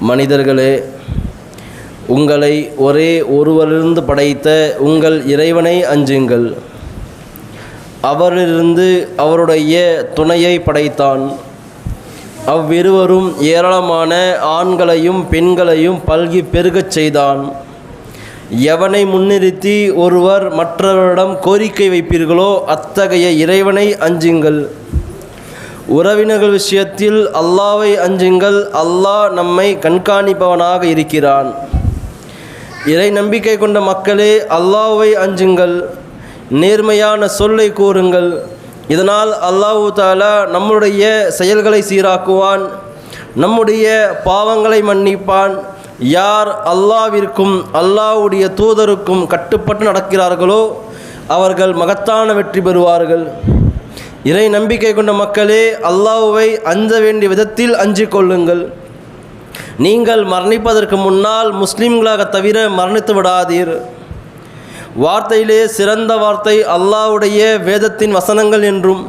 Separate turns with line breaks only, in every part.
மனிதர்களே உங்களை ஒரே ஒருவரிலிருந்து படைத்த உங்கள் இறைவனை அஞ்சுங்கள். அவரிலிருந்து அவருடைய துணையை படைத்தான். அவ்விருவரும் ஏராளமான ஆண்களையும் பெண்களையும் பல்கி பெருகச் செய்தான். எவனை முன்னிறுத்தி ஒருவர் மற்றவரிடம் கோரிக்கை வைப்பீர்களோ அத்தகைய இறைவனை அஞ்சுங்கள். உறவினர்கள் விஷயத்தில் அல்லாவை அஞ்சுங்கள். அல்லாஹ் நம்மை கண்காணிப்பவனாக இருக்கிறான். இறை நம்பிக்கை கொண்ட மக்களே அல்லாவை அஞ்சுங்கள். நேர்மையான சொல்லை கூறுங்கள். இதனால் அல்லாஹு தாலா நம்முடைய செயல்களை சீராக்குவான். நம்முடைய பாவங்களை மன்னிப்பான். யார் அல்லாவிற்கும் அல்லாஹ்வுடைய தூதருக்கும் கட்டுப்பட்டு நடக்கிறார்களோ அவர்கள் மகத்தான வெற்றி பெறுவார்கள். இறை நம்பிக்கை கொண்ட மக்களே அல்லாஹுவை அஞ்ச வேண்டிய விதத்தில் அஞ்சு கொள்ளுங்கள். நீங்கள் மரணிப்பதற்கு முன்னால் முஸ்லீம்களாக தவிர மரணித்து விடாதீர். வார்த்தையிலே சிறந்த வார்த்தை அல்லாஹ்வுடைய வேதத்தின் வசனங்கள் என்றும்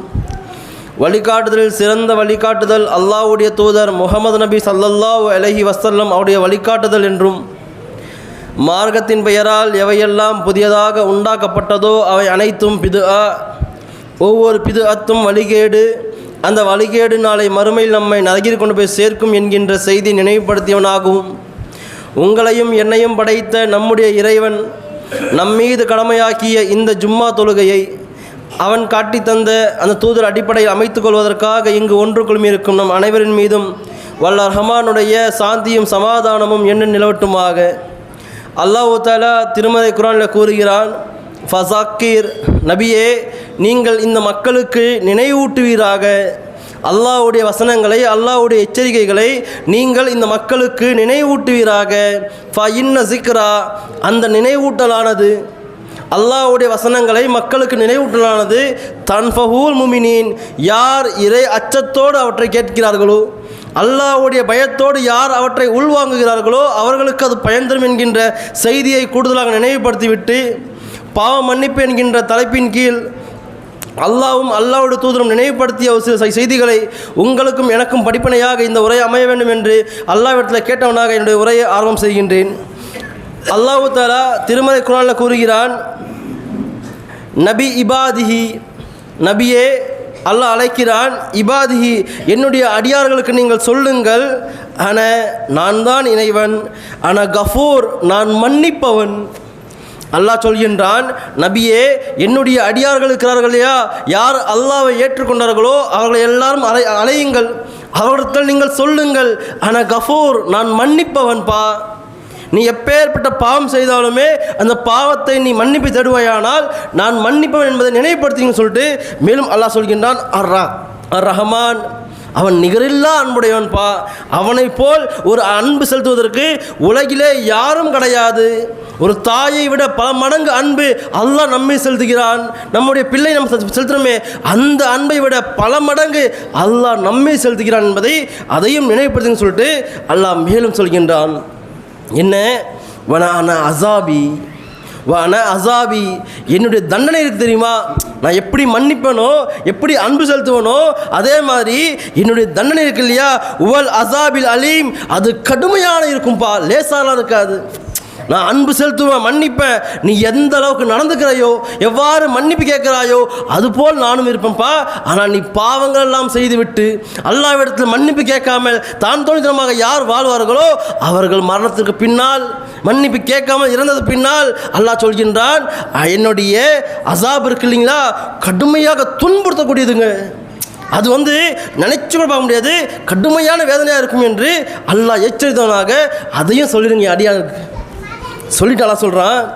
வழிகாட்டுதலில் சிறந்த வழிகாட்டுதல் அல்லாவுடைய தூதர் முகமது நபி ஸல்லல்லாஹு அலஹி வசல்லம் அவருடைய வழிகாட்டுதல் என்றும் மார்க்கத்தின் பெயரால் எவையெல்லாம் புதியதாக உண்டாக்கப்பட்டதோ அவை அனைத்தும் பிதுஆ ஒவ்வொரு பிது அத்தும் வழிகேடு. அந்த வழிகேடு நாளை மறுமையில் நம்மை நரகில் கொண்டு போய் சேர்க்கும் என்கின்ற செய்தி நினைவுபடுத்தியவனாகவும் உங்களையும் என்னையும் படைத்த நம்முடைய இறைவன் நம்மீது கடமையாக்கிய இந்த ஜும்மா தொழுகையை அவன் காட்டி தந்த அந்த தூதர் அடிப்படையில் அமைத்துக் கொள்வதற்காக இங்கு ஒன்று இருக்கும் நம் அனைவரின் மீதும் வல்ல ரஹமானுடைய சாந்தியும் சமாதானமும் என்ன நிலவட்டுமாக. அல்லாஹு தாலா திருமலை குரானில் கூறுகிறான் ஃபசாக்கீர் நபியே நீங்கள் இந்த மக்களுக்கு நினைவூட்டுவீராக. அல்லாஹ்வுடைய வசனங்களை அல்லாஹ்வுடைய எச்சரிக்கைகளை நீங்கள் இந்த மக்களுக்கு நினைவூட்டுவீராக. ஃப இன்ன சிக்ரா அந்த நினைவூட்டலானது. அல்லாவுடைய வசனங்களை மக்களுக்கு நினைவூட்டலானது. தன்ஃபஹூல் முமினின் யார் இறை அச்சத்தோடு அவற்றை கேட்கிறார்களோ அல்லாஹ்வுடைய பயத்தோடு யார் அவற்றை உள்வாங்குகிறார்களோ அவர்களுக்கு அது பயன் தரும் என்கின்ற செய்தியை கூடுதலாக நினைவுபடுத்திவிட்டு பாவ மன்னிப்பு என்கின்ற தலைப்பின் கீழ் அல்லாவும் அல்லாவோட தூதரும் நினைவுபடுத்திய ஒரு சில செய்திகளை உங்களுக்கும் எனக்கும் படிப்பனையாக இந்த உரை அமைய வேண்டும் என்று அல்லாவிடத்தில் கேட்டவனாக என்னுடைய உரையை ஆர்வம் செய்கின்றேன். அல்லாஹு தாலா திருமலை குரானில் கூறுகிறான் நபி இபாதிஹி. நபியே அல்லாஹ் அழைக்கிறான் இபாதிஹி என்னுடைய அடியார்களுக்கு நீங்கள் சொல்லுங்கள். அன நான் தான் இணைவன் அன கஃபூர் நான் மன்னிப்பவன். அல்லாஹ் சொல்கின்றான் நபியே என்னுடைய அடியார்கள் இருக்கிறார்கள் இல்லையா யார் அல்லாவை ஏற்றுக்கொண்டார்களோ அவர்களை எல்லாரும் அலை அலையுங்கள். அவர்களிடத்தில் நீங்கள் சொல்லுங்கள். ஆனால் கஃபூர் நான் மன்னிப்பவன்பா? நீ எப்பேற்பட்ட பாவம் செய்தாலுமே அந்த பாவத்தை நீ மன்னிப்பு தருவாயானால் நான் மன்னிப்பவன் என்பதை நினைவுபடுத்திங்கன்னு சொல்லிட்டு மேலும் அல்லாஹ் சொல்கின்றான் அர் அர் ரஹமான் அவன் நிகரில்லா அன்புடையவன்பா. அவனைப் போல் ஒரு அன்பு செலுத்துவதற்கு உலகிலே யாரும் கிடையாது. ஒரு தாயை விட பல மடங்கு அன்பு அல்லாஹ் நம்மை செலுத்துகிறான். நம்முடைய பிள்ளை நம்ம செலுத்து- செலுத்துகிறோமே அந்த அன்பை விட பல மடங்கு அல்லாஹ் நம்மை செலுத்துகிறான் என்பதை அதையும் நினைவுபடுத்துன்னு சொல்லிட்டு அல்லாஹ் மேலும் சொல்கின்றான். என்ன? வனான அசாபி வான அசாபி. என்னுடைய தண்டனை இருக்கு தெரியுமா? நான் எப்படி மன்னிப்பேனோ எப்படி அன்பு செலுத்துவனோ அதே மாதிரி என்னுடைய தண்டனை இருக்கு இல்லையா? உவல் அசாபில் அலீம். அது கடுமையான இருக்கும்பா. லேசாலாம் இருக்காது. நான் அன்பு செலுத்துவேன் மன்னிப்பேன். நீ எந்த அளவுக்கு நடந்துக்கிறாயோ எவ்வாறு மன்னிப்பு கேட்கிறாயோ அதுபோல் நானும் இருப்பேன்ப்பா. ஆனால் நீ பாவங்கள் எல்லாம் செய்துவிட்டு அல்லாவிடத்தில் மன்னிப்பு கேட்காமல் தான் தோணித்தனமாக யார் வாழ்வார்களோ அவர்கள் மரணத்திற்கு பின்னால் மன்னிப்பு கேட்காமல் இறந்தது பின்னால் அல்லாஹ் சொல்கின்றான் என்னுடைய அசாப் இருக்கு இல்லைங்களா? கடுமையாக துன்புறுத்தக்கூடியதுங்க. அது வந்து நினைச்சு கூட பார்க்க முடியாது. கடுமையான வேதனையாக இருக்கும் என்று அல்லாஹ் எச்சரித்தவனாக அதையும் சொல்லிடுங்க அடியானுக்கு. சொல்லிட்டாலா சொல்கிறான்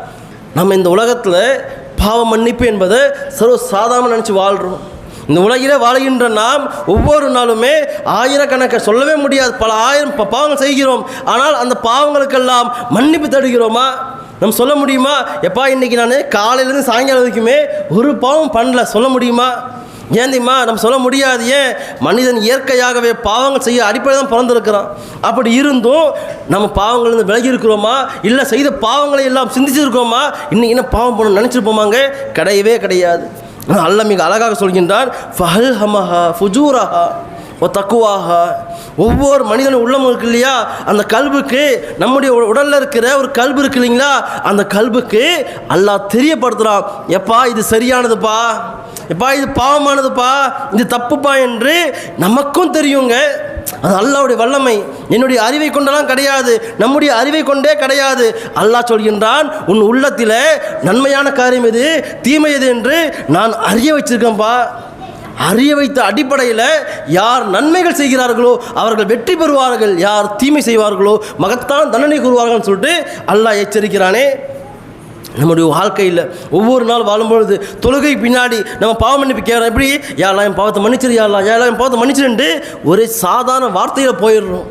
நம்ம இந்த உலகத்தில் பாவ மன்னிப்பு என்பதை சர்வ சாதாரண நினச்சி வாழ்கிறோம் இந்த உலகிலே வாழ்கின்ற நாம் ஒவ்வொரு நாளுமே ஆயிரக்கணக்கை சொல்லவே முடியாது. பல ஆயிரம் ப- பாவங்கள் செய்கிறோம். ஆனால் அந்த பாவங்களுக்கெல்லாம் மன்னிப்பு தடுகிறோமா? நம்ம சொல்ல முடியுமா? எப்பா இன்னைக்கு நான் காலையிலேருந்து சாயங்காலம் வரைக்குமே ஒரு பாவம் பண்ணல. சொல்ல முடியுமா? ஏன் தெரியுமா? நம்ம சொல்ல முடியாது. ஏன்? மனிதன் இயற்கையாகவே பாவங்கள் செய்ய அடிப்படை தான் பிறந்திருக்கிறான். அப்படி இருந்தும் நம்ம பாவங்கள்லேருந்து விலகி இருக்கிறோமா? இல்லை செய்த பாவங்களை எல்லாம் சிந்திச்சிருக்கோமா? இன்னும் என்ன பாவம் பண்ண நினச்சிருப்போமாங்க? கிடையவே கிடையாது. அல்ல மிக அழகாக சொல்கின்றான் ஃபஹல் ஹமஹா ஃபுஜூரஹா. ஓ தக்குவாக. ஒவ்வொரு மனிதனும் உள்ளம் இருக்கு இல்லையா? அந்த கல்புக்கு நம்முடைய உடலில் இருக்கிற ஒரு கல்பு இருக்கு இல்லைங்களா? அந்த கல்புக்கு அல்லாஹ் தெரியப்படுத்துகிறான் எப்பா இது சரியானதுப்பா? எப்பா இது பாவமானதுப்பா? இது தப்புப்பா என்று நமக்கும் தெரியுங்க. அது அல்லாவுடைய வல்லமை. என்னுடைய அறிவை கொண்டெல்லாம் கிடையாது. நம்முடைய அறிவை கொண்டே கிடையாது. அல்லாஹ் சொல்கின்றான் உன் உள்ளத்தில் நன்மையான காரியம் எது? தீமை எது? என்று நான் அறிய வச்சிருக்கேன்ப்பா அறிய வைத்த அடிப்படையில் யார் நன்மைகள் செய்கிறார்களோ அவர்கள் வெற்றி பெறுவார்கள் யார் தீமை செய்வார்களோ மகத்தான தண்டனை கூறுவார்கள்னு சொல்லிட்டு அல்லாஹ் எச்சரிக்கிறானே. நம்முடைய வாழ்க்கையில் ஒவ்வொரு நாள் வாழும்பொழுது தொழுகை பின்னாடி நம்ம பாவ மன்னிப்பு கேட்குறோம் எப்படி? யாரெல்லாம் என் பாவத்தை மன்னிச்சிரு யாரெல்லாம் யாரெல்லாம் என் பாவத்தை மன்னிச்சிருன்ட்டு ஒரே சாதாரண வார்த்தையில் போயிடுறோம்.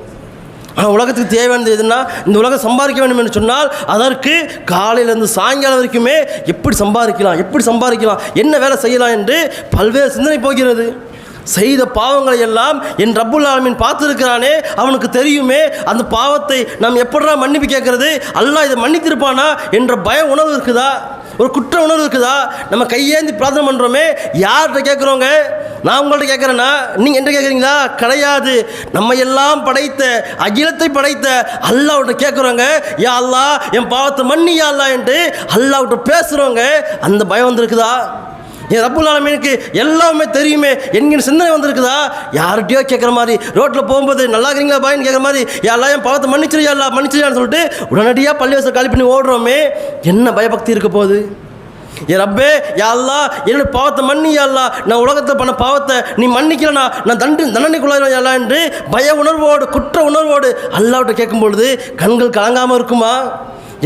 ஆனால் உலகத்துக்கு தேவையானது எதுனா இந்த உலகம் சம்பாதிக்க வேண்டும் என்று சொன்னால் அதற்கு காலையிலேருந்து சாயங்காலம் வரைக்குமே எப்படி சம்பாதிக்கலாம் எப்படி சம்பாதிக்கலாம் என்ன வேலை செய்யலாம் என்று பல்வேறு சிந்தனை போகிறது. செய்த பாவங்களை எல்லாம் என் ரப்புல் ஆலமீன் பார்த்துருக்கிறானே அவனுக்கு தெரியுமே அந்த பாவத்தை நாம் எப்படா மன்னிப்பு கேட்கறது? அல்லாஹ் இதை மன்னித்திருப்பானா என்ற பய உணர்வு இருக்குதா? ஒரு குற்ற உணர்வு இருக்குதா? நம்ம கையேந்தி பிரார்த்தனை பண்ணுறோமே யார்கிட்ட கேட்குறோங்க? நான் உங்கள்கிட்ட கேட்குறேன்னா நீங்கள் என்ன கேட்குறீங்களா? கிடையாது. நம்ம எல்லாம் படைத்த அகிலத்தை படைத்த அல்லாவிட்ட கேட்குறோங்க. யா அல்லா என் பாவத்தை மன்னி யா அல்லா என்று அல்லாவிட்ட பேசுகிறோங்க அந்த பயம் வந்திருக்குதா? என் ரப்புல் ஆலமீனுக்கு எல்லாமே தெரியுமே. என்கிற சிந்தனை வந்திருக்குதா? யார்கிட்டயோ கேட்குற மாதிரி. ரோட்டில் போகும்போது நல்லா இருக்கிறீங்களா பாயின்னு கேட்குற மாதிரி. யாரெல்லாம் என் பாவத்தை மன்னிச்சிருயா யாரா மன்னிச்சிருயான்னு சொல்லிட்டு உடனடியாக பள்ளிவாசல் காலி பண்ணி ஓடுறோமே. என்ன பயபக்தி இருக்க போகுது? என் ரப்பே யாழ்லா அல்லாஹ் என்னோட பாவத்தை மன்னி யாழ்லா நான் உலகத்தில் பண்ண பாவத்தை நீ மன்னிக்கலனா நான் தண்டு தண்டனைக்குள்ளாயிரம் யா என்று பய உணர்வோடு குற்ற உணர்வோடு அல்லாவிட்ட கேட்கும் பொழுது கண்கள் கலங்காமல் இருக்குமா?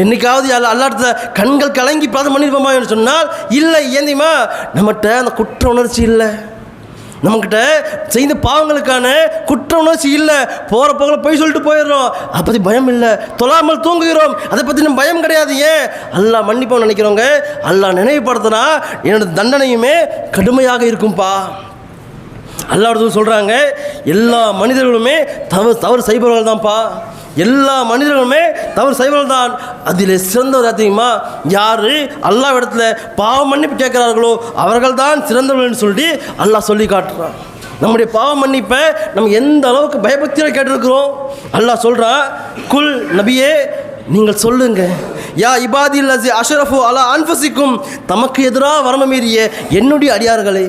என்னைக்காவது அல்ல அல்லாட்ட கண்கள் கலங்கி பிரார்த்தனை பண்ணியிருப்போமா என்று சொன்னால் இல்லை ஏந்திமா நம்மகிட்ட அந்த குற்ற உணர்ச்சி இல்லை. நம்மக்கிட்ட செய்த பாவங்களுக்கான குற்ற உணர்ச்சி இல்லை. போகிற போகிற போய் சொல்லிட்டு போயிடுறோம். அதை பற்றி பயம் இல்லை. தொழாமல் தூங்குகிறோம். அதை பற்றி நம்ம பயம் கிடையாது. ஏன்? அல்லா மன்னிப்போம் நினைக்கிறோங்க அல்லா நினைவுபடுத்தினா என்னோட தண்டனையுமே கடுமையாக இருக்கும்பா. அல்லாஹ் சொல்கிறாங்க எல்லா மனிதர்களுமே தவறு தவறு செய்பவர்கள் தான்ப்பா எல்லா மனிதர்களுமே தவறு செய்வர்கள் தான் அதில் சிறந்தவர் அதிகமா யார்? அல்லாஹ் இடத்துல பாவ மன்னிப்பு கேட்குறார்களோ அவர்கள் தான் சிறந்தவர்கள்னு சொல்லிட்டு அல்லாஹ் சொல்லி காட்டுறான். நம்முடைய பாவ மன்னிப்பை நம்ம எந்த அளவுக்கு பயபக்தியில் கேட்டிருக்கிறோம்? அல்லாஹ் சொல்கிறா குல் நபியே நீங்கள் சொல்லுங்க. யா இபாதி அசி அஷரஃபு அலா அன்ஃபசிக்கும் தமக்கு எதிராக வரம மீறிய என்னுடைய அடியார்களே.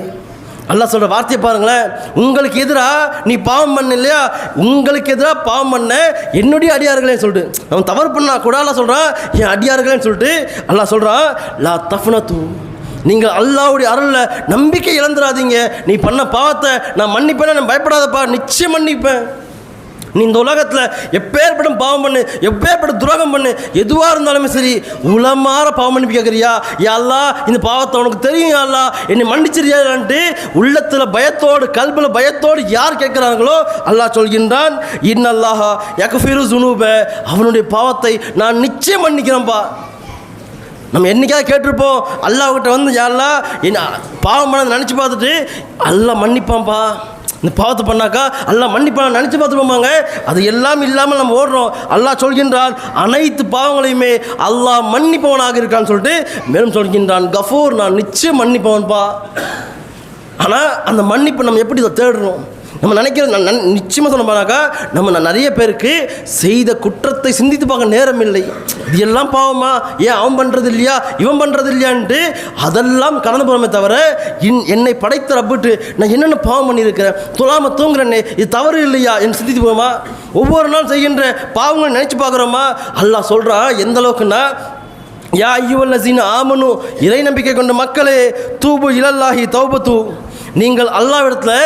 அல்லா சொல்கிற வார்த்தையை பாருங்களேன். உங்களுக்கு எதிராக நீ பாவம் பண்ண இல்லையா? உங்களுக்கு எதிராக பாவம் பண்ண என்னுடைய அடியார்களே சொல்லிட்டு. அவன் தவறு பண்ணா கூட அல்லா சொல்கிறான் என் அடியார்களேன்னு சொல்லிட்டு அல்லா சொல்கிறான் லா தஃப்னத்து நீங்கள் அல்லாவுடைய அருளில் நம்பிக்கை இழந்துடாதீங்க நீ பண்ண பாவத்தை நான் மன்னிப்பேன்னு நான் பயப்படாதப்பா. நிச்சயம் மன்னிப்பேன். நீ இந்த உலகத்தில் எப்பேற்படும் பாவம் பண்ணு எப்பேற்படும் துரோகம் பண்ணு எதுவாக இருந்தாலுமே சரி உளமாற பாவம் பண்ணி கேட்குறியா யா அல்லாஹ் இந்த பாவத்தை உனக்கு தெரியும் யா என்னை மன்னிச்சிருக்கியான்ட்டு உள்ளத்தில் பயத்தோடு கல்பில் பயத்தோடு யார் கேட்குறாங்களோ அல்லாஹ் சொல்கின்றான் இன்னல்லாஹா யக்ஃபிரு ஜுனூப அவனுடைய பாவத்தை நான் நிச்சயம் மன்னிக்கிறேன்ப்பா நம்ம என்னைக்காவது கேட்டிருப்போம் அல்லாஹ்கிட்ட வந்து யாரெல்லாம் என்ன பாவம் பண்ணதை நினச்சி பார்த்துட்டு அல்லாஹ் மன்னிப்பான்ப்பா இந்த பாவத்தை பண்ணாக்கா எல்லாம் மன்னிப்பான் நினச்சி பார்த்துருப்போமாங்க அது எல்லாம் இல்லாமல் நம்ம ஓடுறோம். அல்லாஹ் சொல்கின்றான் அனைத்து பாவங்களையுமே அல்லாஹ் மன்னிப்பவனாக இருக்கான்னு சொல்லிட்டு மேலும் சொல்கின்றான் கஃபூர் நான் நிச்சயம் மன்னிப்பவன்பா. ஆனால் அந்த மன்னிப்பை நம்ம எப்படி இதை தேடுறோம்? நம்ம நினைக்கிற நான் நிச்சயமாக சொல்ல நம்ம நிறைய பேருக்கு செய்த குற்றத்தை சிந்தித்து பார்க்க நேரம் இல்லை. இது எல்லாம் பாவமா? ஏன் அவன் பண்ணுறது இல்லையா? இவன் பண்ணுறது இல்லையான்ட்டு அதெல்லாம் கடந்து போகிறோமே தவிர இன் என்னை படைத்த ரப்பிட்டு நான் என்னென்ன பாவம் பண்ணியிருக்கிறேன்? துலாமல் தூங்குறேனே இது தவறு இல்லையா? என்று சிந்தித்து போவோமா? ஒவ்வொரு நாள் செய்கின்ற பாவங்களை நினச்சி பார்க்குறோமா? அல்லாஹ் சொல்கிறா எந்த அளவுக்குன்னா யா ஐயுவல்லசீன ஆமனு இறை நம்பிக்கை கொண்ட மக்களே தூபு இலல்லாஹி தௌபத்து. நீங்கள் அல்லாவிடத்தில்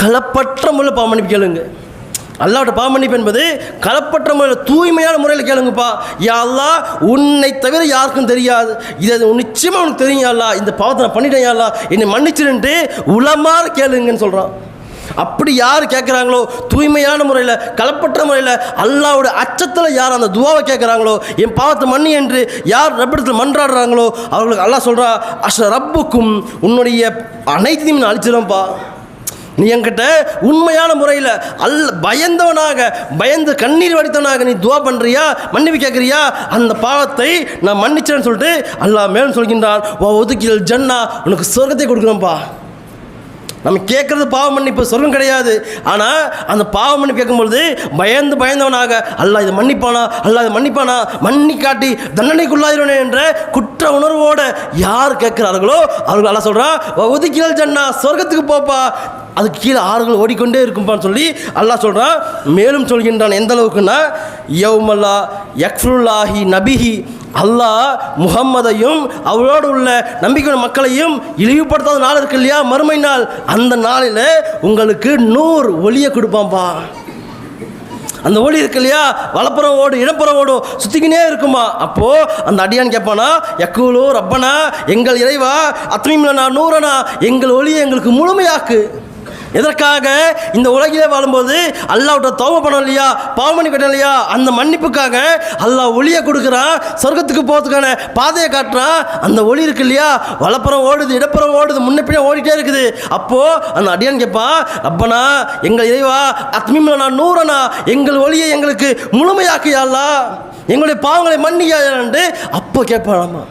களப்பற்ற முறையில் பாவம் கேளுங்க. அல்லாவோட பாவமன்னிப்பு என்பது களப்பற்ற முறையில் தூய்மையான முறையில் கேளுங்கப்பா. யா அல்லாஹ் உன்னை தவிர யாருக்கும் தெரியாது. இது நிச்சயமாக உனக்கு தெரியும் அல்லா. இந்த பாவத்தை நான் பண்ணிட்டேன் யா என்னை மன்னிச்சிருன்ட்டு உளமாறு கேளுங்கன்னு சொல்கிறான் அப்படி யார் கேட்குறாங்களோ தூய்மையான முறையில் கலப்பற்ற முறையில் அல்லாவோட அச்சத்தில் யார் அந்த துவாவை கேட்குறாங்களோ என் பாவத்தை மன்னி என்று யார் ரப்பிடத்தில் மன்றாடுறாங்களோ அவர்களுக்கு அல்லாஹ் சொல்கிறா அஷ ரப்புக்கும் உன்னுடைய அனைத்தையும் நான் அழிச்சிடும்ப்பா நீ என்கிட்ட உண்மையான முறையில் அல்ல பயந்தவனாக பயந்து கண்ணீர் வடித்தவனாக நீ துவா பண்ணுறியா மன்னிப்பு கேட்குறியா? அந்த பாவத்தை நான் மன்னிச்சேன்னு சொல்லிட்டு அல்லாஹ் மேலும் சொல்கின்றான் ஓ ஒதுக்கியல் ஜன்னா உனக்கு சொர்க்கத்தை கொடுக்குறேன்ப்பா நம்ம கேட்குறது பாவ மன்னிப்பு சொர்க்கம் கிடையாது. ஆனால் அந்த பாவ மன்னிப்பு கேட்கும்பொழுது பயந்து பயந்தவனாக அல்லாஹ் இதை மன்னிப்பானா? அல்லாஹ் இதை மன்னிப்பானா? மன்னி காட்டி தண்டனைக்குள்ளாயிருவனே என்ற குற்ற உணர்வோட யார் கேட்குறார்களோ அவர்கள் அல்லாஹ் சொல்கிறான் ஒதுக்கியல் ஜன்னா சொர்க்கத்துக்கு போப்பா. அதுக்கு கீழே ஆறுகள் ஓடிக்கொண்டே இருக்கும்பான்னு சொல்லி அல்லாஹ் சொல்கிறான் மேலும் சொல்கின்றான் எந்த அளவுக்குன்னா யௌமல்லா யக்ஃபுல்லாஹி நபிஹி அல்லாஹ் முகம்மதையும் அவரோடு உள்ள நம்பிக்கை மக்களையும் இழிவுபடுத்தாத நாள் இருக்கு இல்லையா? மறுமை நாள். அந்த நாளில் உங்களுக்கு நூறு ஒளியை கொடுப்பான்பா. அந்த ஒளி இருக்கு இல்லையா? வலப்புறம் ஓடும் இடப்புறம் ஓடும் சுத்திக்கினே இருக்குமா? அப்போது அந்த அடியான் கேட்பானா எக்கூலோ ரப்பனா எங்கள் இறைவா அத்மீம்லனா நூறனா எங்கள் ஒளியை எங்களுக்கு முழுமையாக்கு. எதற்காக இந்த உலகிலே வாழும்போது அல்லாவிட்ட தோவ பண்ண இல்லையா பாவமணி கட்டணும் இல்லையா அந்த மன்னிப்புக்காக அல்லாஹ் ஒளியை கொடுக்குறான் சொர்க்கத்துக்கு போகிறதுக்கான பாதையை காட்டுறான் அந்த ஒளி இருக்கு இல்லையா? வலப்புறம் ஓடுது இடப்புறம் ஓடுது முன்ன ஓடிட்டே இருக்குது. அப்போது அந்த அடியான் கேட்பான் அப்பனா எங்கள் இறைவா அத்மீம்ல நூறனா? எங்கள் ஒளியை எங்களுக்கு முழுமையாக்கியாலா எங்களுடைய பாவங்களை மன்னியாண்டு அப்போ கேட்பானாமா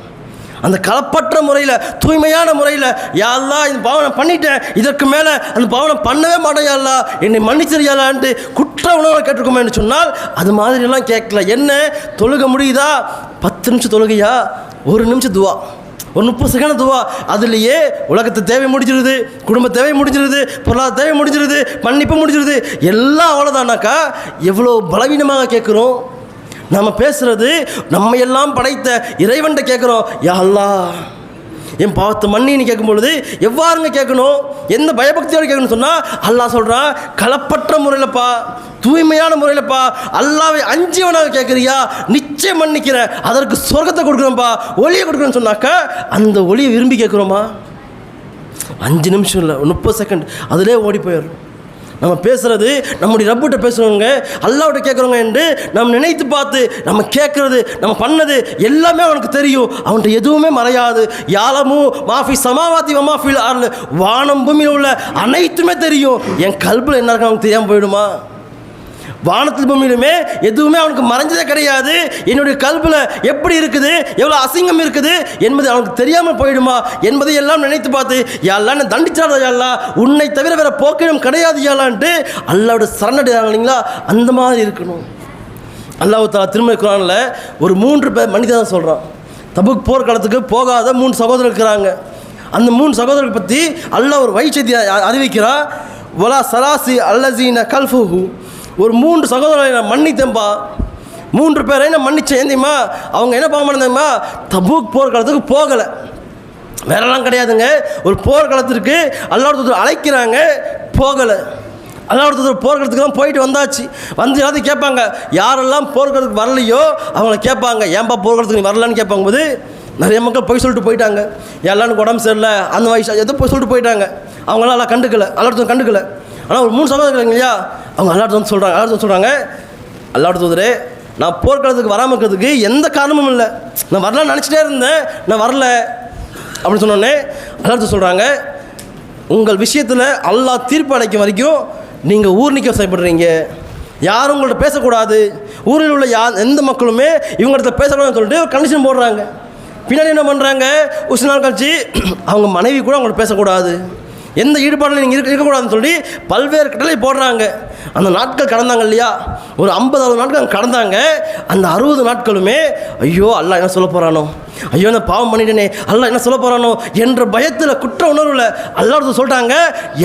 அந்த களப்பற்ற முறையில் தூய்மையான முறையில் யாரெல்லாம் இந்த பாவனை பண்ணிட்டேன். இதற்கு மேலே அந்த பாவனை பண்ணவே மாட்டேன் யாழ்லா என்னை மன்னிச்சிருயாலான்ட்டு குற்ற உணவை கேட்டிருக்கோமேன்னு சொன்னால் அது மாதிரியெல்லாம் கேட்கல. என்ன? தொழுக முடியுதா? பத்து நிமிஷம் தொழுகையா? ஒரு நிமிஷம் துவா. ஒரு முப்பது செகண்ட் துவா. அதுலேயே உலகத்து தேவை முடிஞ்சிருது குடும்ப தேவை முடிஞ்சிருது பொருளாதார தேவை முடிஞ்சிருது மன்னிப்பு முடிஞ்சிருது. எல்லாம் அவ்வளோதானாக்கா எவ்வளோ பலவீனமாக கேட்குறோம்? நம்ம பேசுறது நம்ம எல்லாம் படைத்த இறைவன்கிட்ட கேட்குறோம் யா அல்லாஹ் என் பாவத்தை மன்னின்னு கேட்கும் பொழுது எவ்வாறுங்க கேட்கணும்? எந்த பயபக்தியோடு கேட்கணும்னு சொன்னால் அல்லாஹ் சொல்கிறான் களப்பற்ற முறையிலப்பா தூய்மையான முறையிலப்பா அல்லாவை அஞ்சியவனாக கேட்குறியா? நிச்சயம் மன்னிக்கிறேன் அதற்கு சொர்க்கத்தை கொடுக்குறோம்ப்பா ஒளியை கொடுக்குறேன்னு சொன்னாக்கா அந்த ஒளியை விரும்பி கேட்குறோமா? அஞ்சு நிமிஷம் இல்லை முப்பது செகண்ட் அதிலே ஓடி போயிடும் நம்ம பேசுகிறது நம்முடைய ரப்பிட்ட பேசுகிறவங்க அல்லாவிட்ட கேட்குறவங்க என்று நம்ம நினைத்து பார்த்து நம்ம கேட்குறது நம்ம பண்ணது எல்லாமே அவனுக்கு தெரியும். அவன்கிட்ட எதுவுமே மறையாது. யாலமும் மாஃபி சமாவாத்தி மாஃபில் ஆறு வானம் பூமியில் உள்ள அனைத்துமே தெரியும். என் கல்பில் என்ன இருக்கு அவனுக்கு தெரியாமல் போயிடுமா? வானத்தில் பூமியிலுமே எதுவுமே அவனுக்கு மறைஞ்சதே கிடையாது. என்னுடைய கல்பில் எப்படி இருக்குது? எவ்வளோ அசிங்கம் இருக்குது? என்பது அவனுக்கு தெரியாமல் போயிடுமா? என்பதை எல்லாம் நினைத்து பார்த்து யாரெல்லாம் என்ன தண்டிச்சாடா உன்னை தவிர வேற போக்கிடம் கிடையாது யாழ்லான்ட்டு அல்லாவோட சரணடைறாங்க இல்லைங்களா? அந்த மாதிரி இருக்கணும். அல்லாஹ் தாலா திருமலை குரானில் ஒரு மூன்று பேர் மனிதன் தான் சொல்கிறான் தபுக் போர்க்களத்துக்கு போகாத மூணு சகோதரர் இருக்கிறாங்க. அந்த மூணு சகோதரர்கள் பற்றி அல்லாஹ் ஒரு வைச்செய்தி அறிவிக்கிறான். வலா சராசி அல்லசீன கல்ஃபுஹு. ஒரு மூன்று சகோதரரை நான் மன்னித்தேன்பா. மூன்று பேரை நான் மன்னிச்சேன் தெரியுமா அவங்க என்ன பாவம் பண்ணாங்கம்மா? தபூக் போர்க்களத்துக்கு போகலை. வேறெல்லாம் கிடையாதுங்க. ஒரு போர்க்களத்திற்கு அல்லாஹ் அழைக்கிறாங்க போகலை. அல்லாஹ் போர்க்களத்துக்கு தான் போயிட்டு வந்தாச்சு. வந்து எல்லாத்தையும் கேட்பாங்க. யாரெல்லாம் போர்க்களத்துக்கு வரலையோ அவங்கள கேட்பாங்க. ஏன்பா போர்க்களத்துக்கு நீ வரலன்னு கேட்பாங்க போது நிறைய மக்கள் போய் சொல்லிட்டு போயிட்டாங்க. எல்லாருக்கும் உடம்பு சரியில்லை அந்த வயசு எதோ போய் சொல்லிட்டு போயிட்டாங்க. அவங்களாம் எல்லாம் கண்டுக்கல அல்லாஹ் கண்டுக்கல. ஆனால் ஒரு மூணு சகோதரர்கள் இல்லையா? அவங்க அல்லாட்டு வந்து சொல்கிறாங்க அல்லாட்டு சொல்கிறாங்க அல்லாட்டு தூதரே நான் போர்க்களத்துக்கு வராமல் இருக்கிறதுக்கு எந்த காரணமும் இல்லை. நான் வரலான்னு நினச்சிட்டே இருந்தேன் நான் வரல. அப்படின்னு சொன்னோடனே அல்லாட்டு சொல்கிறாங்க உங்கள் விஷயத்தில் அல்லா தீர்ப்பு அடைக்கும் வரைக்கும் நீங்கள் ஊர் நிற்க செய்யப்படுறீங்க யாரும் உங்கள்ட்ட பேசக்கூடாது. ஊரில் உள்ள யா எந்த மக்களுமே இவங்கள்ட்ட பேசக்கூடாதுன்னு சொல்லிட்டு ஒரு கண்டிஷன் போடுறாங்க. பின்னாடி என்ன பண்ணுறாங்க ஒரு நாள் கழிச்சு அவங்க மனைவி கூட அவங்கள்ட்ட பேசக்கூடாது. எந்த ஈடுபாடில் நீங்கள் இருக்க இருக்கக்கூடாதுன்னு சொல்லி பல்வேறு கட்டளை போடுறாங்க. அந்த நாட்கள் கடந்தாங்க இல்லையா? ஒரு ஐம்பது அறுபது நாட்கள் கடந்தாங்க. அந்த அறுபது நாட்களுமே ஐயோ அல்லாஹ் என்ன சொல்ல போகிறானோ ஐயோ நான் பாவம் பண்ணிட்டேனே. அல்லாஹ் என்ன சொல்ல போகிறானோ என்ற பயத்தில் குற்ற உணர்வில் அல்லாத சொல்லிட்டாங்க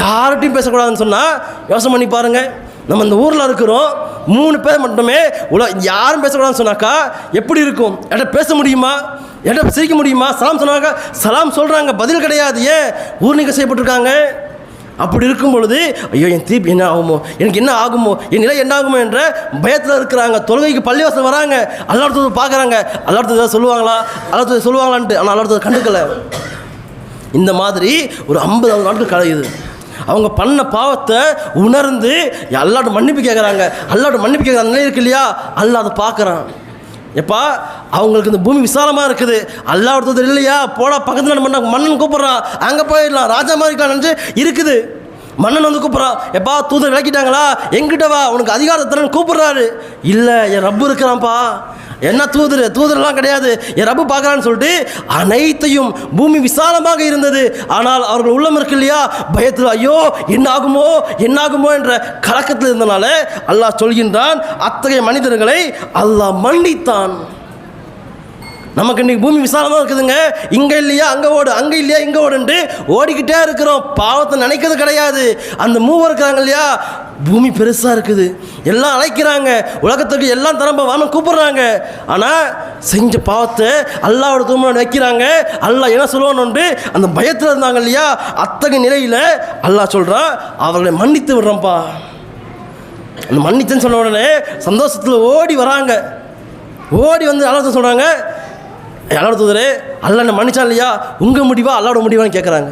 யார்கிட்டையும் பேசக்கூடாதுன்னு சொன்னால் யோசனை பண்ணி பாருங்கள் நம்ம இந்த ஊரில் இருக்கிறோம். மூணு பேர் மட்டுமே உல யாரும் பேசக்கூடாதுன்னு சொன்னாக்கா எப்படி இருக்கும்? என்கிட்ட பேச முடியுமா? என்கிட்ட சிரிக்க முடியுமா? சலாம் சொன்னாங்க சலாம் சொல்கிறாங்க பதில் கிடையாது ஏன்? ஊர் செய்யப்பட்டிருக்காங்க. அப்படி இருக்கும் பொழுது ஐயோ என் தீப் என்ன ஆகுமோ? எனக்கு என்ன ஆகுமோ? என் நிலை என்ன ஆகுமோ என்ற பயத்தில் இருக்கிறாங்க. தொழுகைக்கு பள்ளிவாசல் வராங்க. அல்லாடத்தது பார்க்குறாங்க. அல்லாடத்தது சொல்லுவாங்களா? அல்லாடத்தது சொல்லுவாங்களான்ட்டு. ஆனால் அல்லாடத்தது கண்டுக்கலை. இந்த மாதிரி ஒரு ஐம்பது நாட்கள் கலையுது அவங்க பண்ண பாவத்தை உணர்ந்து அல்லாட்ட மன்னிப்பு கேட்குறாங்க அல்லாட்ட மன்னிப்பு கேட்குற நிலை இருக்கு இல்லையா? அல்லா அதை பார்க்குறான். எப்பா அவங்களுக்கு இந்த பூமி விசாலமாக இருக்குது. அல்லா ஒருத்தர் இல்லையா? போடா பக்கத்தில் பண்ண மன்னன் கூப்பிட்றான் அங்கே போயிடலாம். ராஜா மாதிரி இருக்கலாம் நினச்சி இருக்குது. மன்னன் வந்து கூப்பிட்றான். எப்பா தூதர் விளக்கிட்டாங்களா எங்கிட்ட வா உனக்கு அதிகாரத்திறன் கூப்பிட்றாரு. இல்லை என் ரப்பு இருக்கிறான்ப்பா. என்ன தூதர்? தூதரெல்லாம் கிடையாது. என் ரப்பு பார்க்குறான்னு சொல்லிட்டு அனைத்தையும் பூமி விசாலமாக இருந்தது. ஆனால் அவர்கள் உள்ளம் இருக்கு இல்லையா பயத்தில் ஐயோ என்னாகுமோ என்னாகுமோ என்ற கலக்கத்தில் இருந்தனால அல்லாஹ் சொல்கின்றான் அத்தகைய மனிதர்களை அல்லாஹ் மன்னித்தான். நமக்கு இன்னைக்கு பூமி விசாலமாக இருக்குதுங்க. இங்கே இல்லையா அங்கே ஓடு அங்கே இல்லையா இங்கே ஓடுன்ட்டு ஓடிக்கிட்டே இருக்கிறோம். பாவத்தை நினைக்கிறது கிடையாது. அந்த மூவர் இருக்கிறாங்க இல்லையா? பூமி பெருசாக இருக்குது. எல்லாம் அழைக்கிறாங்க. உலகத்துக்கு எல்லாம் தரம்ப வாம கூப்பிடுறாங்க. ஆனால் செஞ்ச பாவத்தை அல்லாவோட தூமன் வைக்கிறாங்க. அல்லாஹ் என்ன சொல்லுவானு அந்த பயத்தில் இருந்தாங்க இல்லையா? அத்தகைய நிலையில் அல்லாஹ் சொல்கிறான் அவர்களை மன்னித்து விடுறோம்ப்பா அந்த மன்னித்தன்னு சொன்ன உடனே சந்தோஷத்தில் ஓடி வராங்க. ஓடி வந்து அல்லாஹ் சொல்கிறாங்க அல்லாட தூதரே அல்ல என்ன மன்னிச்சா இல்லையா? உங்கள் முடிவா அல்லாட முடிவான்னு கேட்குறாங்க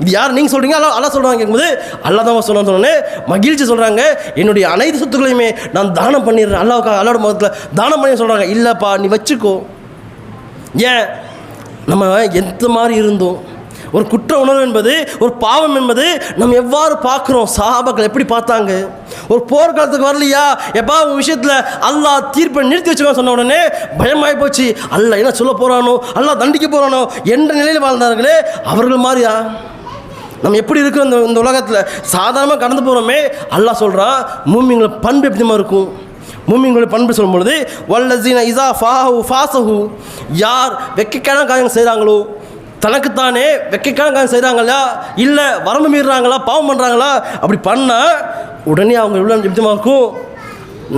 இது யார்? நீங்கள் சொல்கிறீங்க அல்லா அல்லா சொல்கிறாங்க கேட்கும்போது அல்லா தான் சொல்லணும்னு சொன்னோன்னே மகிழ்ச்சி சொல்கிறாங்க என்னுடைய அனைத்து சொத்துக்களையுமே நான் தானம் பண்ணிடுறேன். அல்லாவுக்காக அல்லாட முகத்தில் தானம் பண்ணி சொல்கிறாங்க இல்லைப்பா நீ வச்சுக்கோ. ஏன்? நம்ம எந்த மாதிரி இருந்தோம்? ஒரு குற்ற உணர்வு என்பது ஒரு பாவம் என்பது நம்ம எவ்வாறு பார்க்குறோம்? சாபக்கள் எப்படி பார்த்தாங்க? ஒரு போர்க்காலத்துக்கு வரலையா? எப்பா உன் விஷயத்தில் அல்லாஹ் தீர்ப்பை நிறுத்தி வச்சுக்கோ சொன்ன உடனே பயமாகி போச்சு. அல்ல என்ன சொல்ல போகிறானோ அல்லாஹ் தண்டிக்க போகிறானோ என்ற நிலையில் வாழ்ந்தார்களே அவர்கள் மாதிரியா நம்ம எப்படி இருக்கிறோம் இந்த இந்த உலகத்தில்? சாதாரணமாக கடந்து போகிறோமே அல்லாஹ் சொல்கிறான் மூமிங்களை பண்பு எப்படிமா இருக்கும்? மூமிங்களுடைய பண்பு சொல்லும்பொழுது வல்லசீன இசா ஃபாஹு ஃபாசஹு யார் வெக்கைக்கான காரியம் செய்கிறாங்களோ தனக்குத்தானே வெக்கைக்கான செய்கிறாங்களா இல்லை வரம்பு மீறுறாங்களா? பாவம் பண்ணுறாங்களா அப்படி பண்ணால் உடனே அவங்க எவ்வளோ நிமித்தமாக்கும் இருக்கும்?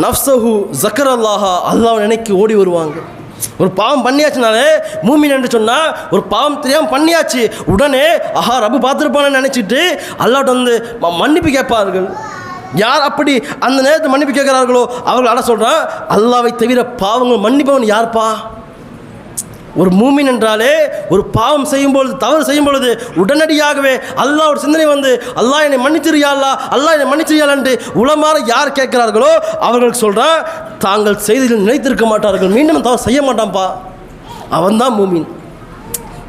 நஃப்சஹு ஜக்கர் அல்லாஹா அல்லாஹ் நினைக்கி ஓடி வருவாங்க. ஒரு பாவம் பண்ணியாச்சுனாலே மூமின் என்று சொன்னால் ஒரு பாவம் தெரியாமல் பண்ணியாச்சு. உடனே ஆஹா ரப்பு பார்த்துருப்பானு நினச்சிட்டு அல்லாட்ட வந்து மன்னிப்பு கேட்பார்கள். யார் அப்படி அந்த நேரத்தில் மன்னிப்பு கேட்குறார்களோ அவர்கள் அட சொல்கிறான் அல்லாவை தவிர பாவங்கள் மன்னிப்பவன் யார்ப்பா? ஒரு மூமின் என்றாலே ஒரு பாவம் செய்யும் பொழுது தவறு செய்யும் பொழுது உடனடியாகவே அல்லாஹ் ஒரு சிந்தனை வந்து அல்லாஹ் என்னை மன்னிச்சிரியா அல்லா அல்லாஹ் என்னை மன்னிச்சிரியா? என்று உளமாற யார் கேட்கிறார்களோ அவர்களுக்கு சொல்கிறான் தாங்கள் செய்தியில் நினைத்திருக்க மாட்டார்கள். மீண்டும் தவறு செய்ய மாட்டான்ப்பா. அவன்தான் மூமின்.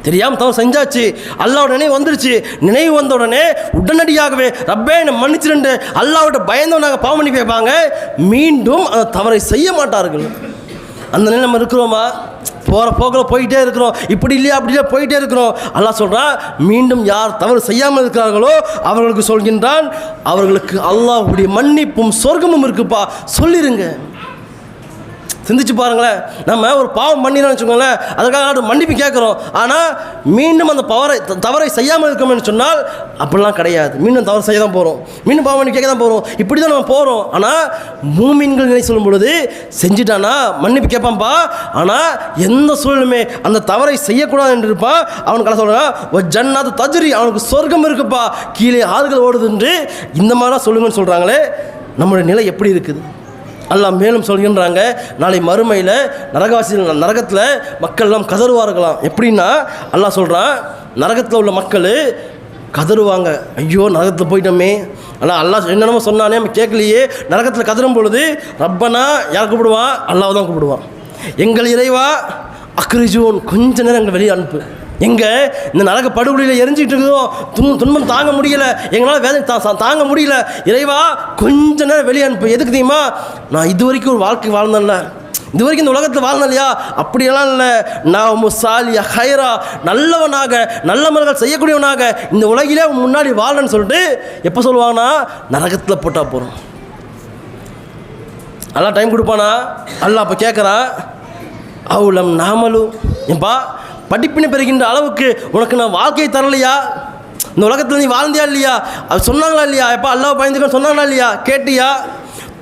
தெரியாமல் தவறு செஞ்சாச்சு. அல்லாவோட நினைவு வந்துருச்சு. நினைவு வந்த உடனே உடனடியாகவே ரப்பே என்னை மன்னிச்சிருந்து அல்லாவோட பயந்தவனாக பாவம் பண்ணி கேட்பாங்க மீண்டும் அந்த தவறை செய்ய மாட்டார்கள். அந்த நிலை நம்ம இருக்கிறோமா? போகிற போக்கில் போயிட்டே இருக்கிறோம். இப்படி இல்லையா அப்படி இல்லையா போயிட்டே இருக்கிறோம். அல்லா சொல்கிறா மீண்டும் யார் தவறு செய்யாமல் இருக்கிறார்களோ அவர்களுக்கு சொல்கின்றான் அவர்களுக்கு அல்லாஹுடைய மன்னிப்பும் சொர்க்கமும் இருக்குப்பா. சொல்லிருங்க. சிந்திச்சு பாருங்களேன். நம்ம ஒரு பாவம் பண்ணிடணும்னு வச்சுக்கோங்களேன். அதுக்காக நாட்டு மன்னிப்பு கேட்குறோம். ஆனால் மீண்டும் அந்த பவரை தவறை செய்யாமல் இருக்கணும்னு சொன்னால் அப்படிலாம் கிடையாது. மீண்டும் தவறு செய்ய தான் போகிறோம் மீண்டும் பாவம் பண்ணி கேட்க தான் போகிறோம் இப்படி தான் நம்ம போகிறோம் ஆனால் மூமின்கள் நினை சொல்லும் பொழுது செஞ்சுட்டானா? மன்னிப்பு கேட்பான்ப்பா ஆனால் எந்த சூழலுமே அந்த தவறை செய்யக்கூடாது என்று இருப்பான். அவனுக்கு கலை சொல்கிறான் ஒரு ஜன்னாத தஜ்ரி. அவனுக்கு சொர்க்கம் இருக்குப்பா. கீழே ஆறுகள் ஓடுதுன்று இந்த மாதிரிலாம் சொல்லுங்கன்னு சொல்கிறாங்களே நம்மளுடைய நிலை எப்படி இருக்குது? அல்லாஹ் மேலும் சொல்கின்றாங்க நாளை மறுமையில் நரகவாசி நரகத்தில் மக்கள் எல்லாம் கதறுவார்களாம். எப்படின்னா அல்லாஹ் சொல்கிறான் நரகத்தில் உள்ள மக்கள் கதறுவாங்க. ஐயோ நரகத்தில் போயிட்டோமே. ஆனால் அல்லாஹ் என்னென்னமோ சொன்னானே நம்ம கேட்கலையே. நரகத்தில் கதறும் பொழுது ரப்பனா யார் கூப்பிடுவான் அல்லாவை தான் கூப்பிடுவான். எங்கள் இறைவா அக்ரிஜூன் கொஞ்ச நேரம் எங்களை வெளியே அனுப்பு. எங்கே இந்த நரக படுகொலையில் எரிஞ்சிக்கிட்டு இருக்குதோ? துன்பம் துன்பம் தாங்க முடியல. எங்களால் வேதனை தா சா- தாங்க முடியல. இறைவா கொஞ்ச நேரம் வெளியே அனுப்பு. எதுக்கு தெரியுமா? நான் இது வரைக்கும் ஒரு வாழ்க்கை வாழ்ந்தேன்ல. இது வரைக்கும் இந்த உலகத்தில் வாழ்ந்தேன் இல்லையா அப்படியெல்லாம் இல்லை. நான் முசாலியா ஹைரா. நல்லவனாக நல்ல மலர்கள் செய்யக்கூடியவனாக இந்த உலகிலே முன்னாடி வாழன்னு சொல்லிட்டு எப்போ சொல்லுவாங்கன்னா? நரகத்தில் போட்டால் போகிறோம் நல்லா டைம் கொடுப்பானா? அல்ல அப்போ கேட்குறான் அவுலம் நாமலு. ஏன்பா படிப்பினை பெறுகின்ற அளவுக்கு உனக்கு நான் வாழ்க்கையை தரலையா? இந்த உலகத்தில் நீ வாழ்ந்தியா இல்லையா? அது சொன்னாங்களா இல்லையா? எப்பா அல்லாவை பயந்துக்கன்னு சொன்னாங்களா இல்லையா? கேட்டியா?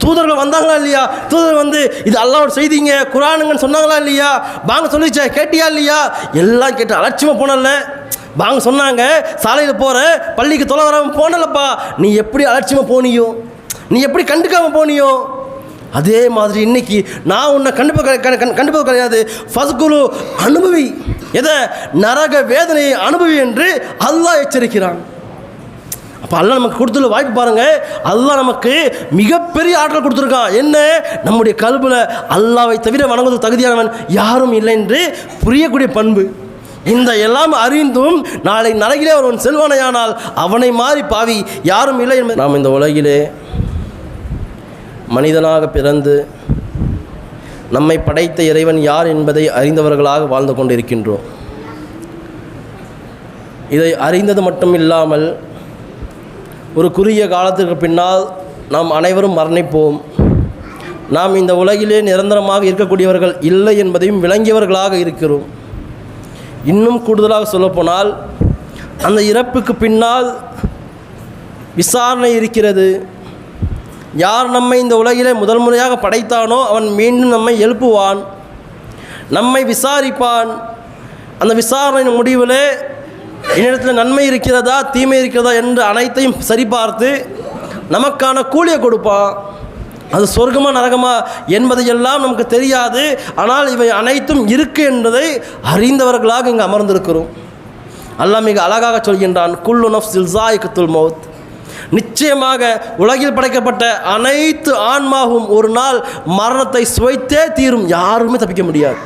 தூதர்கள் வந்தாங்களா இல்லையா? தூதர் வந்து இது அல்லாவோட செய்திங்க குரானுங்கன்னு சொன்னாங்களா இல்லையா? வாங்க சொல்லிச்சே கேட்டியா இல்லையா? எல்லாம் கேட்டு அலட்சியமாக போனல வாங்க சொன்னாங்க சாலையில் போகிற பள்ளிக்கு தொலை வராமல் போனலப்பா. நீ எப்படி அலட்சியமாக போனியோ? நீ எப்படி கண்டுக்காமல் போனியோ? அதே மாதிரி இன்னைக்கு நான் உன்னை கண்டிப்பாக கண்டிப்பாக கிடையாது. ஃபஸ்குரு அனுபவி. எதை? நரக வேதனையை அனுபவி என்று அல்லாஹ் எச்சரிக்கிறான். அப்போ அல்லாஹ் நமக்கு கொடுத்துள்ள வாய்ப்பு பாருங்கள் அல்லாஹ் நமக்கு மிகப்பெரிய ஆற்றல் கொடுத்துருக்கான் என்ன? நம்முடைய கல்பில் அல்லாவை தவிர வணங்குவது தகுதியானவன் யாரும் இல்லை என்று புரியக்கூடிய பண்பு. இந்த எல்லாம் அறிந்தும் நாளை நரகிலே ஒருவன் செல்வானையானால் அவனை மாறி பாவி யாரும் இல்லை என்பது நாம் இந்த உலகிலே மனிதனாக பிறந்து நம்மை படைத்த இறைவன் யார் என்பதை அறிந்தவர்களாக வாழ்ந்து கொண்டிருக்கின்றோம். இதை அறிந்தது மட்டும் இல்லாமல் ஒரு குறுகிய காலத்திற்கு பின்னால் நாம் அனைவரும் மரணிப்போம். நாம் இந்த உலகிலே நிரந்தரமாக இருக்கக்கூடியவர்கள் இல்லை என்பதையும் விளங்கியவர்களாக இருக்கிறோம். இன்னும் கூடுதலாக சொல்லப்போனால் அந்த இறப்புக்கு பின்னால் விசாரணை இருக்கிறது. யார் நம்மை இந்த உலகிலே முதல் முறையாக படைத்தானோ அவன் மீண்டும் நம்மை எழுப்புவான் நம்மை விசாரிப்பான். அந்த விசாரணையின் முடிவில் என்னிடத்தில் நன்மை இருக்கிறதா தீமை இருக்கிறதா என்று அனைத்தையும் சரிபார்த்து நமக்கான கூலியை கொடுப்பான். அது சொர்க்கமாக நரகமா என்பதையெல்லாம் நமக்கு தெரியாது. ஆனால் இவை அனைத்தும் இருக்கு என்பதை அறிந்தவர்களாக இங்கு அமர்ந்திருக்கிறோம். அல்லாஹ் மிக அழகாக சொல்கின்றான் குல்லு நஃப் சில்சாய்கத்துல் மௌத். நிச்சயமாக உலகில் படைக்கப்பட்ட அனைத்து ஆன்மாவும் ஒரு நாள் மரணத்தை சுவைத்தே தீரும். யாருமே தப்பிக்க முடியாது.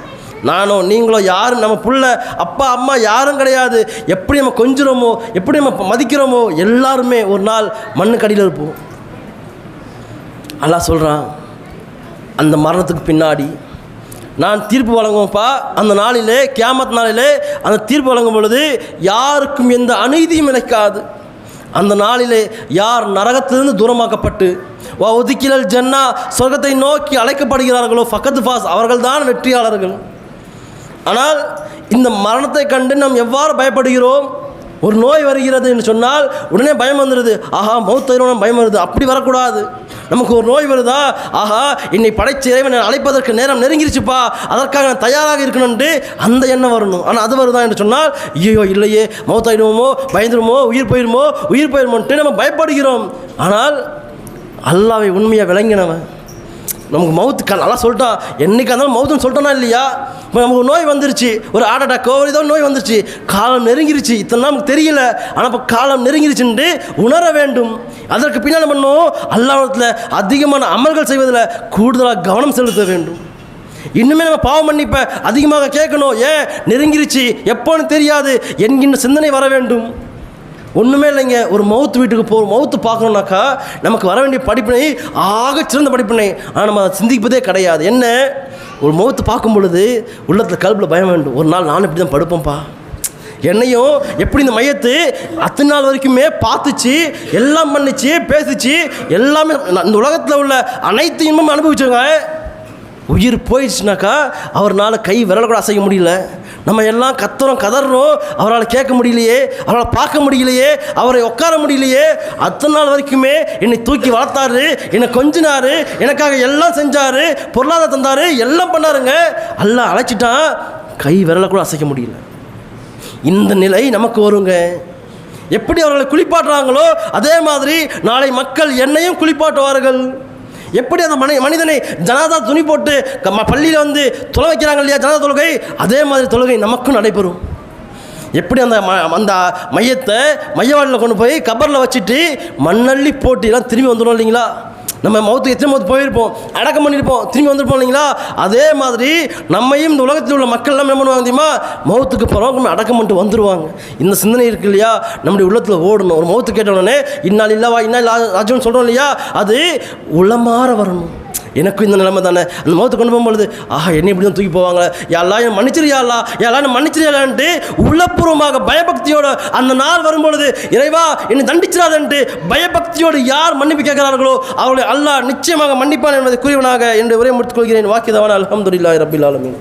நானோ நீங்களோ யாரும் நம்ம புள்ள அப்பா அம்மா யாரும் கிடையாது. எப்படி நம்ம கொஞ்சுறோமோ எப்படி நம்ம மதிக்கிறோமோ எல்லாருமே ஒரு நாள் மண்ணுக்கடியில் இருப்போம். அல்லாஹ் சொல்கிறான் அந்த மரணத்துக்கு பின்னாடி நான் தீர்ப்பு வழங்குவோம்ப்பா. அந்த நாளிலே கேமத் நாளிலே அந்த தீர்ப்பு வழங்கும் பொழுது யாருக்கும் எந்த அநீதியும் இணைக்காது அந்த நாளிலே யார் நரகத்திலிருந்து தூரமாக்கப்பட்டு வா ஒதுக்கிலல் ஜன்னா சொர்க்கத்தை நோக்கி அழைக்கப்படுகிறார்களோ ஃபக்கத்து ஃபாஸ் அவர்கள்தான் வெற்றியாளர்கள். ஆனால் இந்த மரணத்தை கண்டு நாம் எவ்வாறு பயப்படுகிறோம்? ஒரு நோய் வருகிறது என்று சொன்னால் உடனே பயம் வந்துடுது ஆஹா மௌத்தயிரோட பயம் வருது. அப்படி வரக்கூடாது. நமக்கு ஒரு நோய் வருதா? ஆஹா என்னை படைச்ச இறைவன் அழைப்பதற்கு நேரம் நெருங்கிருச்சுப்பா. அதற்காக நான் தயாராக இருக்கணும்ட்டு அந்த எண்ணம் வரணும். ஆனால் அது வருதா என்று சொன்னால் ஐயோ இல்லையே. மௌத்தாயிடுவோமோ பயந்துருமோ? உயிர் போயிடுமோ உயிர் போயிடுமோன்ட்டு நம்ம பயப்படுகிறோம். ஆனால் அல்லாவை உண்மையாக விளங்கினவன் நமக்கு மவுத்து க நல்லா சொல்லிட்டான் என்றைக்கு இருந்தாலும் மவுத்துன்னு சொல்லிட்டோன்னா இல்லையா? இப்போ நமக்கு நோய் வந்துருச்சு. ஒரு ஹார்ட் அட்டாக் கோவிலோ நோய் வந்துருச்சு. காலம் நெருங்கிருச்சு. இத்தனை நமக்கு தெரியல. ஆனால் இப்போ காலம் நெருங்கிருச்சுன்ட்டு உணர வேண்டும். அதற்கு பின்னால் பண்ணும்? பண்ணணும் அல்லாஹத்தில் அதிகமான அமல்கள் செய்வதில் கூடுதலாக கவனம் செலுத்த வேண்டும். இன்னுமே நம்ம பாவம் மன்னிப்பை அதிகமாக கேட்கணும். ஏன்? நெருங்கிருச்சு. எப்போன்னு தெரியாது. என்கின்ற சிந்தனை வர வேண்டும். ஒன்றுமே இல்லைங்க. ஒரு மவுத்து வீட்டுக்கு போ மவுத்து பார்க்கணுன்னாக்கா நமக்கு வர வேண்டிய படிப்பினை ஆக சிறந்த படிப்பினை. ஆனால் நம்ம அதை சிந்திப்பதே கிடையாது. என்ன? ஒரு மவுத்து பார்க்கும் பொழுது உள்ளத்தில் கல்பில் பயம் வேண்டும் ஒரு நாள் நானும் இப்படி தான் படுப்பேன்ப்பா. என்னையும் எப்படி இந்த மையத்து அத்தனை நாள் வரைக்குமே பார்த்துச்சு எல்லாம் பண்ணுச்சு பேசிச்சு எல்லாமே இந்த உலகத்தில் உள்ள அனைத்து இன்பமும் அனுபவிச்சவங்க. உயிர் போயிடுச்சுனாக்கா அவர்னால கை விரல கூட அசைக்க முடியல. நம்ம எல்லாம் கத்துறோம் கதறோம். அவரால் கேட்க முடியலையே அவரால் பார்க்க முடியலையே அவரை உட்கார முடியலையே. அத்தனை நாள் வரைக்குமே என்னை தூக்கி வளர்த்தாரு என்னை கொஞ்சினாரு எனக்காக எல்லாம் செஞ்சார் பொருளாதாரம் தந்தார் எல்லாம் பண்ணாருங்க. எல்லாம் அழைச்சிட்டான் கை விரலை கூட அசைக்க முடியல. இந்த நிலை நமக்கு வருங்க. எப்படி அவர்களை குளிப்பாட்டுறாங்களோ அதே மாதிரி நாளை மக்கள் என்னையும் குளிப்பாட்டுவார்கள். எப்படி அந்த மனி மனிதனை ஜனாதா துணி போட்டு பள்ளியில் வந்து தொலை வைக்கிறாங்க இல்லையா? ஜனாதா தொழுகை? அதே மாதிரி தொழுகை நமக்கும் நடைபெறும். எப்படி அந்த ம அந்த மையத்தை மையவாடியில் கொண்டு போய் கபரில் வச்சுட்டு மண்ணள்ளி போட்டிலாம் திரும்பி வந்துடும் இல்லைங்களா? நம்ம மௌத்துக்கு எத்தனை மௌத்து போயிருப்போம் அடக்கம் பண்ணியிருப்போம் திரும்பி வந்திருப்போம் இல்லைங்களா? அதே மாதிரி நம்மையும் இந்த உலகத்தில் உள்ள மக்கள் எல்லாம் என்ன பண்ணுவாங்க தெரியுமா? மௌத்துக்கு போகிறவங்க அடக்கம் பண்ணிட்டு வந்துருவாங்க. இந்த சிந்தனை இருக்கு இல்லையா? நம்முடைய உள்ளத்தில் ஓடணும். ஒரு மௌத்து கேட்ட உடனே இன்னால் இல்லவா இன்னால் ராஜுன்னு சொல்கிறோம் இல்லையா? அது உளமாற வரணும். எனக்கும் இந்த நிலைமை தானே? அந்த முகத்தை கொண்டு போகும்பொழுது ஆஹா என்ன இப்படி தான் தூக்கி போவாங்க யாரெல்லாம் என் மன்னிச்சிரியாளா யாரெல்லாம் மன்னிச்சிரியாலான்ட்டு உள்ளபூர்வமாக பயபக்தியோட அந்த நாள் வரும்பொழுது இறைவா என்னை தண்டிச்சிடாதன்ட்டு பயபக்தியோடு யார் மன்னிப்பு கேட்கிறார்களோ அவர்களை அல்லாஹ் நிச்சயமாக மன்னிப்பான் என்பதை கூறியவனாக என்று உரை முடித்துக் கொள்கிறேன். வாக்கியதவான அலமதுல்லா ரபில் ஆலமீன்.